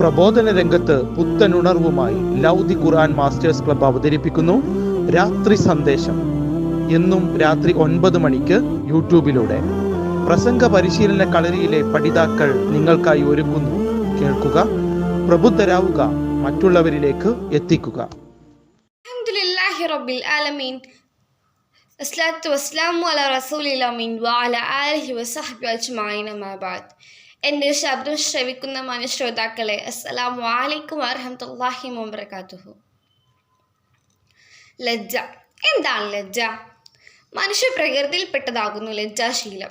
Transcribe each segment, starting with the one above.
പ്രബോധന രംഗത്ത് പുത്തനുണർവുമായി ലൗദി ഖുർആൻ masters club അവതരിപ്പിക്കുന്നു. രാത്രി സന്ദേശം. എന്നും രാത്രി ഒൻപത് മണിക്ക് യൂട്യൂബിലൂടെ. പ്രസംഗ പരിശീലന കളരിയിലെ പഠിതാക്കൾ നിങ്ങൾക്കായി ഒരുങ്ങുന്നു കേൾക്കുക പ്രബുദ്ധരാവുക മറ്റുള്ളവരിലേക്ക് എത്തിക്കുക. അസ്ലാത്തു വസ്സലാമു അല റസൂലിൽ അമീൻ വഅല ആലിഹി വസഹബി അജ്മഈൻ ബഅദ് എന്റെ ശബ്ദം ശ്രവിക്കുന്ന മനുശ്രോതാക്കളെ അസ്സലാമു അലൈക്കും വറഹ്മത്തുള്ളാഹി വബറകാതുഹു. ലജ്ജ. എന്താണ് ലജ്ജ? മനുഷ്യ പ്രകൃതിയിൽപ്പെട്ടതാകുന്നു ലജ്ജാശീലം.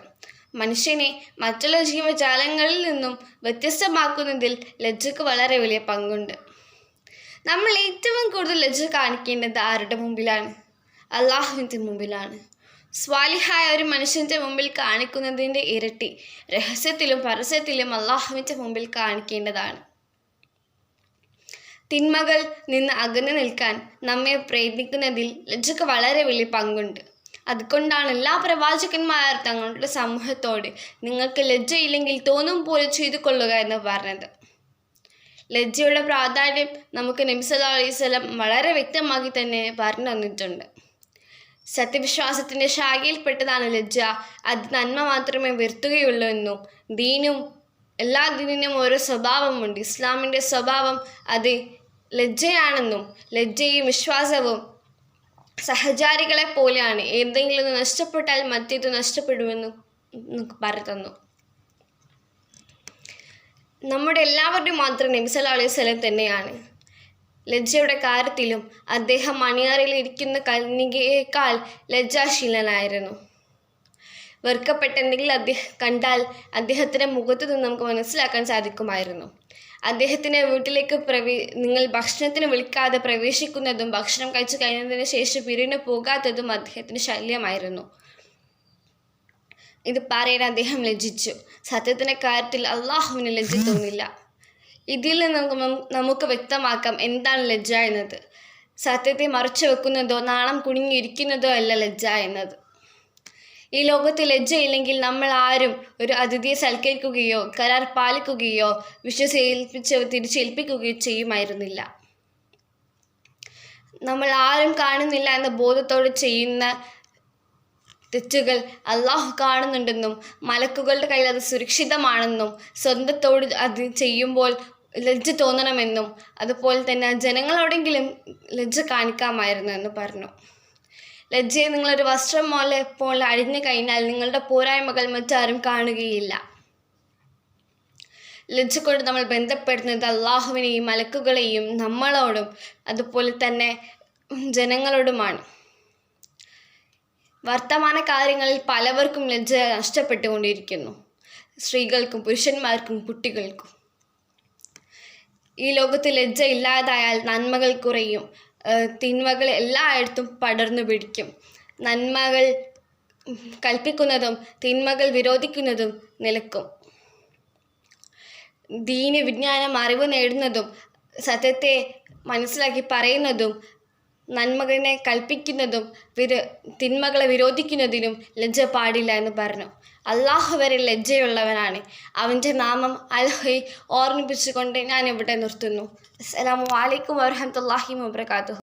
മനുഷ്യനെ മറ്റുള്ള ജീവജാലങ്ങളിൽ നിന്നും വ്യത്യസ്തമാക്കുന്നതിൽ ലജ്ജക്ക് വളരെ വലിയ പങ്കുണ്ട്. നമ്മൾ ഏറ്റവും കൂടുതൽ ലജ്ജ കാണിക്കേണ്ടത് ആരുടെ മുമ്പിലാണ്? അള്ളാഹുവിന്റെ മുമ്പിലാണ്. സ്വാലിഹായ ഒരു മനുഷ്യന്റെ മുമ്പിൽ കാണിക്കുന്നതിന്റെ ഇരട്ടി രഹസ്യത്തിലും പരസ്യത്തിലും അള്ളാഹുവിന്റെ മുമ്പിൽ കാണിക്കേണ്ടതാണ്. തിന്മകൾ നിന്ന് അകന്നു നിൽക്കാൻ നമ്മെ പ്രയത്നിക്കുന്നതിൽ ലജ്ജക്ക് വളരെ വലിയ പങ്കുണ്ട്. അതുകൊണ്ടാണ് എല്ലാ പ്രവാചകന്മാരും തങ്ങളുടെ സമൂഹത്തോട് നിങ്ങൾക്ക് ലജ്ജയില്ലെങ്കിൽ തോന്നും പോലെ ചെയ്തു കൊള്ളുക എന്ന് പറഞ്ഞത്. ലജ്ജയുടെ പ്രാധാന്യം നമുക്ക് നബി സല്ലല്ലാഹു അലൈഹി വസല്ലം വളരെ വ്യക്തമാക്കി തന്നെ പറഞ്ഞു തന്നിട്ടുണ്ട്. സത്യവിശ്വാസത്തിന്റെ ശാഖയിൽപ്പെട്ടതാണ് ലജ്ജ. അത് നന്മ മാത്രമേ വരുത്തുകയുള്ളൂ എന്നും. ദീനും എല്ലാ ദീനിനും ഓരോ സ്വഭാവമുണ്ട്. ഇസ്ലാമിന്റെ സ്വഭാവം അത് ലജ്ജയാണെന്നും ലജ്ജയും വിശ്വാസവും സഹചാരികളെ പോലെയാണ്. എന്തെങ്കിലും നഷ്ടപ്പെട്ടാൽ മറ്റേത് നഷ്ടപ്പെടുമെന്നും പറഞ്ഞു നമ്മുടെ എല്ലാവരുടെയും മാത്രം നബി സ്ഥലം തന്നെയാണ്. ലജ്ജയുടെ കാര്യത്തിലും അദ്ദേഹം മണിയാറിൽ ഇരിക്കുന്ന കന്യകയേക്കാൾ ലജ്ജാശീലനായിരുന്നു. വെറുക്കപ്പെട്ടെന്തെങ്കിലും അദ്ദേഹം കണ്ടാൽ അദ്ദേഹത്തിന്റെ മുഖത്ത് നിന്ന് നമുക്ക് മനസ്സിലാക്കാൻ സാധിക്കുമായിരുന്നു. അദ്ദേഹത്തിന്റെ വീട്ടിലേക്ക് പ്രവേ നിങ്ങൾ ഭക്ഷണത്തിന് വിളിക്കാതെ പ്രവേശിക്കുന്നതും ഭക്ഷണം കഴിച്ചു കഴിഞ്ഞതിന് ശേഷം പിരിഞ്ഞു പോകാത്തതും അദ്ദേഹത്തിന് ശല്യമായിരുന്നു. ഇത് പറയാൻ അദ്ദേഹം ലജ്ജിച്ചു. സത്യത്തിന്റെ കാര്യത്തിൽ അള്ളാഹുവിന് ലജ്ജ ഇതിൽ നിന്ന് നമുക്ക് വ്യക്തമാക്കാം എന്താണ് ലജ്ജ എന്നത്. സത്യത്തെ മറച്ചു വെക്കുന്നതോ നാണം കുണിഞ്ഞിരിക്കുന്നതോ അല്ല ലജ്ജ എന്നത്. ഈ ലോകത്ത് ലജ്ജയില്ലെങ്കിൽ നമ്മൾ ആരും ഒരു അതിഥിയെ സൽക്കരിക്കുകയോ കരാർ പാലിക്കുകയോ വിശ്വസേൽപ്പിച്ച് തിരിച്ചേൽപ്പിക്കുകയോ ചെയ്യുമായിരുന്നില്ല. നമ്മൾ ആരും കാണുന്നില്ല എന്ന ബോധത്തോടെ ചെയ്യുന്ന തെറ്റുകൾ അള്ളാഹു കാണുന്നുണ്ടെന്നും മലക്കുകളുടെ കയ്യിൽ അത് സുരക്ഷിതമാണെന്നും സ്വന്തത്തോട് അത് ചെയ്യുമ്പോൾ ലജ്ജ തോന്നണമെന്നും അതുപോലെ തന്നെ ജനങ്ങളോടെങ്കിലും ലജ്ജ കാണിക്കാമായിരുന്നു എന്ന് പറഞ്ഞു. ലജ്ജയെ നിങ്ങളൊരു വസ്ത്രം പോലെ പോലെ അഴിഞ്ഞു കഴിഞ്ഞാൽ നിങ്ങളുടെ പോരായ്മകൾ മറ്റാരും കാണുകയില്ല. ലജ്ജ കൊണ്ട് നമ്മൾ ബന്ധപ്പെടുന്നത് അള്ളാഹുവിനെയും മലക്കുകളെയും നമ്മളോടും അതുപോലെ തന്നെ ജനങ്ങളോടുമാണ്. വർത്തമാന കാര്യങ്ങളിൽ പലവർക്കും ലജ്ജ നഷ്ടപ്പെട്ടുകൊണ്ടിരിക്കുന്നു. സ്ത്രീകൾക്കും പുരുഷന്മാർക്കും കുട്ടികൾക്കും. ഈ ലോകത്ത് ലജ്ജ ഇല്ലാതായാൽ നന്മകൾ കുറയും. തിന്മകൾ എല്ലായിടത്തും പടർന്നു പിടിക്കും. നന്മകൾ കൽപ്പിക്കുന്നതും തിന്മകൾ വിരോധിക്കുന്നതും നിലക്കും. ദീന വിജ്ഞാനം അറിവ് നേടുന്നതും സത്യത്തെ മനസ്സിലാക്കി പറയുന്നതും നന്മകളെ കൽപ്പിക്കുന്നതും വിര തിന്മകളെ വിരോധിക്കുന്നതിനും ലജ്ജ പാടില്ല എന്ന് പറഞ്ഞു. അള്ളാഹു വരെ ലജ്ജയുള്ളവനാണ്. അവന്റെ നാമം അൽഹൈ ഓർമ്മിപ്പിച്ചുകൊണ്ട് ഞാൻ ഇവിടെ നിർത്തുന്നു. അസ്സലാമു അലൈക്കും വരഹമുല്ലാഹി വബർക്കാത്തു